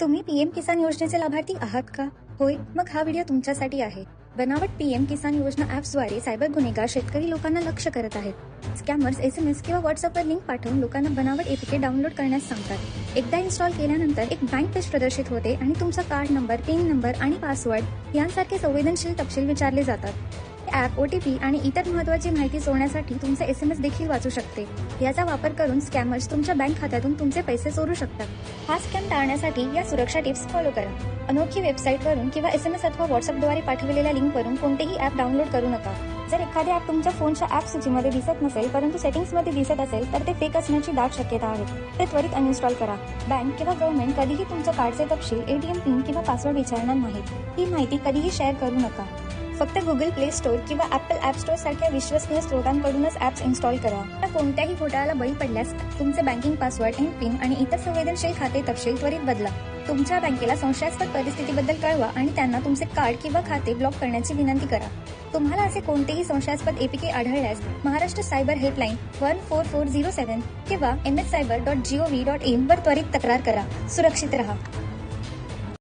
तुम्ही पीएम किसान योजनेचे लाभार्थी आहात का? होय मग हा व्हिडिओ तुमच्यासाठी आहे. बनावट पीएम किसान योजना ॲप्सद्वारे सायबर गुन्हेगार शेतकरी लोकांना लक्ष करत आहेत. स्कॅमर्स एस एम एस किंवा व्हॉट्सअपवर लिंक पाठवून लोकांना बनावट एपीके डाउनलोड करण्यास सांगतात. एकदा इन्स्टॉल केल्यानंतर एक बँक पेज प्रदर्शित होते आणि तुमचा कार्ड नंबर पिन नंबर आणि पासवर्ड यांसारखे संवेदनशील तपशील विचारले जातात. ॲप ओ टी पी आणि इतर महत्त्वाची माहिती चोरण्यासाठी तुमचे एस एम एस देखील वाचू शकते. याचा वापर करून स्कॅमर्स तुमच्या बँक खात्यातून तुमचे पैसे चोरू शकतात. हा स्कॅम टाळण्यासाठी या सुरक्षा टिप्स फॉलो करा. अनोखी वेबसाईटवरून किंवा एस एम एस अथवा व्हॉट्सअपद्वारे पाठवलेल्या लिंकवरून कोणतेही ॲप डाउनलोड करू नका. जर एखादे ॲप तुमच्या फोनच्या ॲप सूचीमध्ये दिसत नसेल परंतु सेटिंग्समध्ये दिसत असेल तर ते फेक असण्याची दाट शक्यता आहे. ते त्वरित अनइन्स्टॉल करा. बँक किंवा गव्हर्नमेंट कधीही तुमच्या कार्डचे तपशील एटीएम पिन किंवा पासवर्ड विचारणार नाहीत. ही माहिती कधीही शेअर करू नका. फक्त गुगल प्ले स्टोअर किंवा ऍपल ऍप स्टोअर सारख्या विश्वसनीय स्रोतांकडूनच ऍप्स इन्स्टॉल करा. कोणत्याही घोटाळ्याला बळी पडल्यास तुमचे बँकिंग पासवर्ड एम पिन आणि इतर संवेदनशील खाते तपशील त्वरित बदला. तुमच्या बँकेला संशयास्पद परिस्थितीबद्दल कळवा आणि त्यांना तुमचे कार्ड किंवा खाते ब्लॉक करण्याची विनंती करा. तुम्हाला असे कोणतेही संशयास्पद एपीके आढळल्यास Maharashtra cyber helpline one four four zero seven किंवा M S cyber dot GOV dot in वर त्वरित तक्रार करा. सुरक्षित रहा.